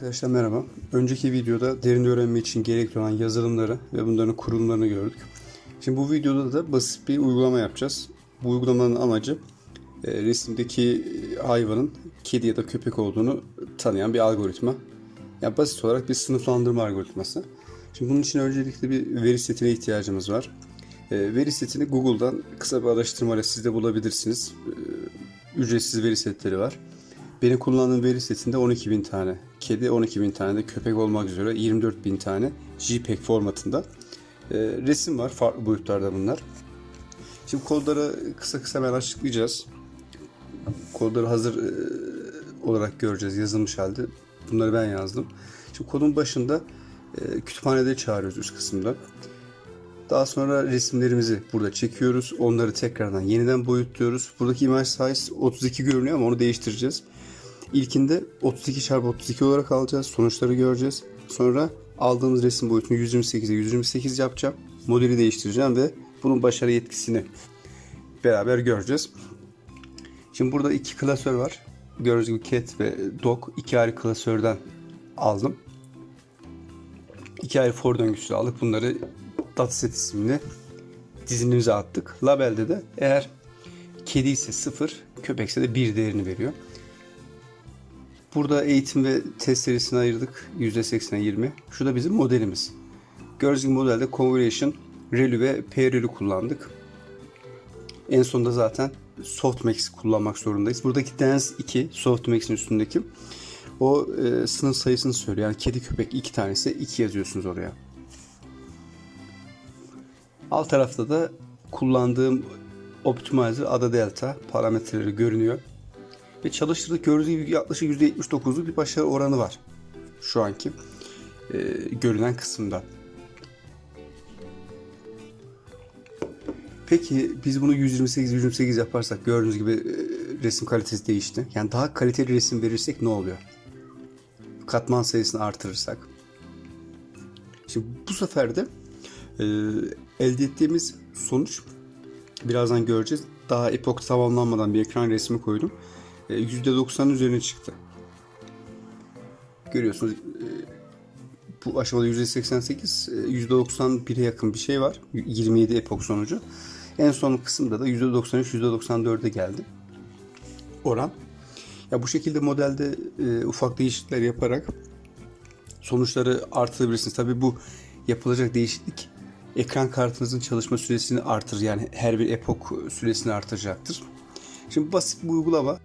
Arkadaşlar merhaba. Önceki videoda derin öğrenme için gerekli olan yazılımları ve bunların kurulumlarını gördük. Şimdi bu videoda da basit bir uygulama yapacağız. Bu uygulamanın amacı e, resimdeki hayvanın kedi ya da köpek olduğunu tanıyan bir algoritma. Yani basit olarak bir sınıflandırma algoritması. Şimdi bunun için öncelikle bir veri setine ihtiyacımız var. E, veri setini Google'dan kısa bir araştırmayla siz de bulabilirsiniz. E, ücretsiz veri setleri var. Benim kullandığım veri setinde 12.000 tane kedi, 12.000 tane de köpek olmak üzere 24.000 tane JPEG formatında e, resim var. Farklı boyutlarda bunlar. Şimdi kodları kısa kısa hemen açıklayacağız. Kodları hazır e, olarak göreceğiz yazılmış halde. Bunları ben yazdım. Şimdi kodun başında e, kütüphanede çağırıyoruz üst kısımda. Daha sonra resimlerimizi burada çekiyoruz. Onları tekrardan yeniden boyutluyoruz. Buradaki image size 32 görünüyor ama onu değiştireceğiz. İlkinde 32 çarpı 32 olarak alacağız. Sonuçları göreceğiz. Sonra aldığımız resim boyutunu 128'e 128 yapacağım. Modeli değiştireceğim ve bunun başarı yetkisini beraber göreceğiz. Şimdi burada iki klasör var. Gördüğünüz gibi cat ve dog iki ayrı klasörden aldım. İki ayrı for döngüsü aldık. Bunları dataset isimli dizinimize attık. Labelde de eğer kedi ise 0, köpekse de 1 değerini veriyor. Burada eğitim ve test serisini ayırdık. %80'e 20. Şu da bizim modelimiz. Gördüğünüz gibi modelde Convolution, Relu ve PRL'ü kullandık. En sonunda zaten Softmax kullanmak zorundayız. Buradaki Dance 2, Softmax'in üstündeki o e, sınıf sayısını söylüyor. Yani kedi köpek iki tanesi 2 yazıyorsunuz oraya. Alt tarafta da kullandığım Optimizer Ada Delta parametreleri görünüyor. Ve çalıştırdık gördüğünüz gibi yaklaşık %79'luk bir başarı oranı var. Şu anki e, görünen kısımda. Peki biz bunu 128-128 yaparsak gördüğünüz gibi e, resim kalitesi değişti. Yani daha kaliteli resim verirsek ne oluyor? Katman sayısını artırırsak. Şimdi bu sefer de e, elde ettiğimiz sonuç birazdan göreceğiz. Daha epok tamamlanmadan bir ekran resmi koydum. E, %90'ın üzerine çıktı. Görüyorsunuz e, bu aşamada %88, e, %91'e yakın bir şey var. 27 epok sonucu. En son kısımda da %93, %94'e geldi. Oran. Ya bu şekilde modelde e, ufak değişiklikler yaparak sonuçları artırabilirsiniz. Tabii bu yapılacak değişiklik ekran kartınızın çalışma süresini artırır. Yani her bir epok süresini artıracaktır. Şimdi basit bir uygulama.